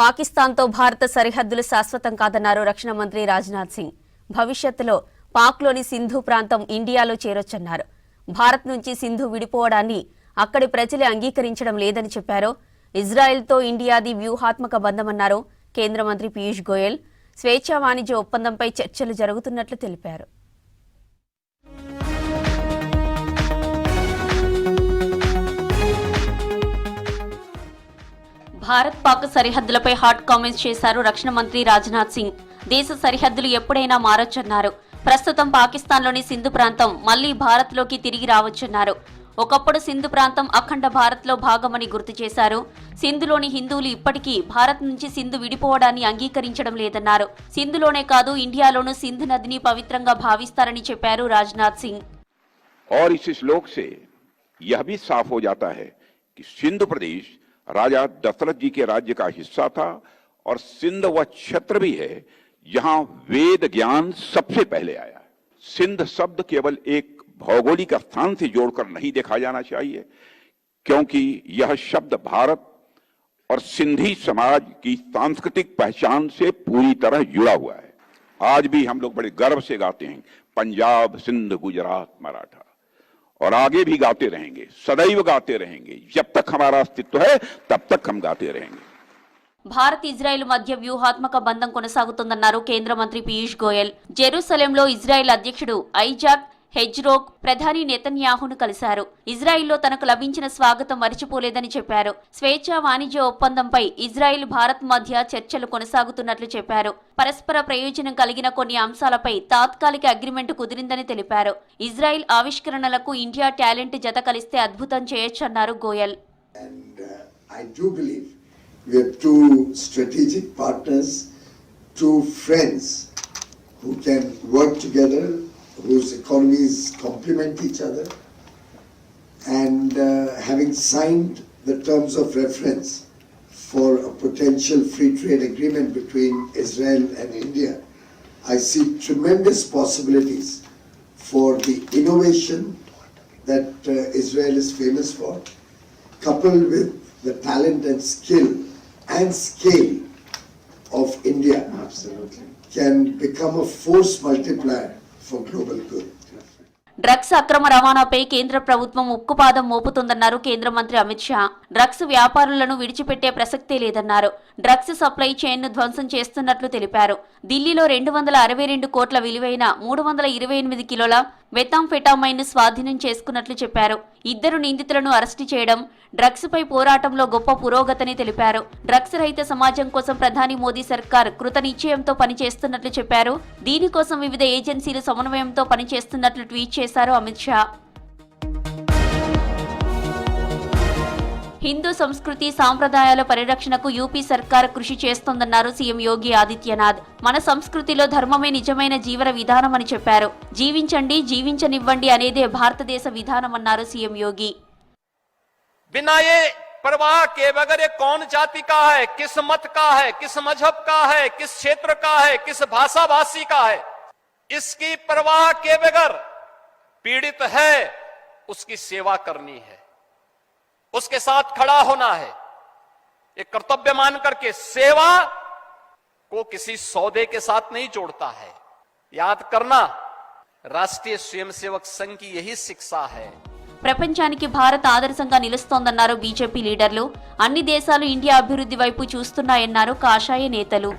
పాకిస్తాన్తో భారత సరిహద్దులు శాశ్వతం కాదన్నారు రక్షణ మంత్రి రాజ్నాథ్ సింగ్. భవిష్యత్తులో పాక్లోని సింధు ప్రాంతం ఇండియాలో చేరొచ్చన్నారు. భారత్ నుంచి సింధు విడిపోవడాన్ని అక్కడి ప్రజలే అంగీకరించడం లేదని చెప్పారు. ఇజ్రాయెల్తో ఇండియాది వ్యూహాత్మక బంధమన్నారు కేంద్ర మంత్రి పీయూష్ గోయల్. స్వేచ్ఛా వాణిజ్య ఒప్పందంపై చర్చలు జరుగుతున్నట్లు తెలిపారు. భారత్ పాక్ సరిహద్దులపై హాట్ కామెంట్స్ చేశారు రక్షణ మంత్రి రాజ్నాథ్ సింగ్ దేశ సరిహద్దులు ఎప్పుడైనా మారొచ్చన్నారు ప్రస్తుతం పాకిస్తాన్లోని సింధు ప్రాంతం మళ్లీ భారత్లోకి తిరిగి రావచ్చన్నారు ఒకప్పుడు సింధు ప్రాంతం అఖండ భారత్లో భాగమని గుర్తు చేశారు సింధులోని హిందువులు ఇప్పటికీ భారత్ నుంచి సింధు విడిపోవడాన్ని అంగీకరించడం లేదన్నారు సింధులోనే కాదు ఇండియాలోనూ సింధు నదిని పవిత్రంగా భావిస్తారని చెప్పారు రాజ్నాథ్ సింగ్ और इस श्लोक से यह भी साफ हो जाता है कि सिंध प्रदेश राजा दशरथ जी के राज्य का हिस्सा था और सिंध वह क्षेत्र भी है, जहाँ वेद ज्ञान सबसे पहले आया सिंध शब्द केवल एक भौगोलिक स्थान से जोड़कर नहीं देखा जाना चाहिए, क्योंकि यह शब्द भारत और सिंधी समाज की सांस्कृतिक पहचान से पूरी तरह जुड़ा हुआ है। आज भी हम लोग बड़े गर्व से गाते हैं, पंजाब, सिंध, गुजरात, मराठा। और आगे भी गाते रहेंगे, सदैव गाते रहेंगे, जब तक हमारा अस्तित्व है तब तक हम गाते रहेंगे భారత్ ఇజ్రాయెల్ మధ్య వ్యూహాత్మక బంధం కొనసాగుతుందన్నారు కేంద్ర మంత్రి పీయూష్ గోయల్ జెరూసలేంలో ఇజ్రాయెల్ అధ్యక్షుడు ఐజాక్ హెజ్రోక్ ప్రధాని నెతన్యాహును కలిశారు ఇజ్రాయెల్లో తనకు లభించిన స్వాగతం మరిచిపోలేదని చెప్పారు స్వేచ్ఛా వాణిజ్య ఒప్పందంపై ఇజ్రాయెల్ భారత్ మధ్య చర్చలు కొనసాగుతున్నట్లు చెప్పారు పరస్పర ప్రయోజనం కలిగిన కొన్ని అంశాలపై తాత్కాలిక అగ్రిమెంట్ కుదిరిందని తెలిపారు ఇజ్రాయెల్ ఆవిష్కరణలకు ఇండియా టాలెంట్ జత కలిస్తే అద్భుతం చేయొచ్చన్నారు Goyal And uh, I do believe we have two strategic partners, two friends who can work together, whose economies complement each other. And uh, having signed the terms of reference for a potential free trade agreement between Israel and India, I see tremendous possibilities for the innovation that uh, Israel is famous for, coupled with the talent and skill and scale of India, absolutely, can become a force multiplier for global good. Drugs అక్రమ రవాణాపై కేంద్ర ప్రభుత్వం ఉక్కుపాదం మోపుతుందన్నారు కేంద్ర మంత్రి Amit Shah. Drugs వ్యాపారులను విడిచిపెట్టే ప్రసక్తే లేదన్నారు. డ్రగ్స్ సప్లై చైన్ను ధ్వంసం చేస్తున్నట్లు తెలిపారు. ఢిల్లీలో రెండు వందల అరవై రెండు కోట్ల విలువైన మూడు వందల ఇరవై ఎనిమిది కిలోల వెతాంఫెటామైన్ స్వాధీనం చేసుకున్నట్లు చెప్పారు. ఇద్దరు నిందితులను అరెస్టు చేయడం డ్రగ్స్ పై పోరాటంలో గొప్ప పురోగతిని తెలిపారు. డ్రగ్స్ రహిత సమాజం కోసం ప్రధాని మోదీ సర్కార్ కృత నిశ్చయంతో పనిచేస్తున్నట్లు చెప్పారు. దీనికోసం వివిధ ఏజెన్సీలు సమన్వయంతో పనిచేస్తున్నట్లు ట్వీట్ చేశారు అమిత్ షా. హిందూ సంస్కృతి సాంప్రదాయాల పరిరక్షణకు యూపీ సర్కార్ కృషి చేస్తోందన్నారు సీఎం యోగి ఆదిత్యనాథ్ మన సంస్కృతిలో ధర్మమే నిజమైన జీవన విధానమని చెప్పారు జీవించండి జీవించనివ్వండి అనేదే భారతదేశ విధానమన్నారు సీఎం యోగి बिना ये परवाह के बगैर ये कौन जाति का है किस मत का है किस मजहब का है किस क्षेत्र का है किस भाषा भाषी का है इसकी परवाह के बगैर पीड़ित है उसकी सेवा करनी है उसके साथ खड़ा होना है एक कर्तव्य मान करके सेवा को किसी सौदे के साथ नहीं जोड़ता है याद करना राष्ट्रीय स्वयंसेवक संघ की यही शिक्षा है ప్రపంచానికి భారత్ ఆదర్శంగా నిలుస్తోందన్నారు బీజేపీ లీడర్లు అన్ని దేశాలు ఇండియా అభివృద్ధి వైపు చూస్తున్నాయన్నారు కాషాయ నేతలు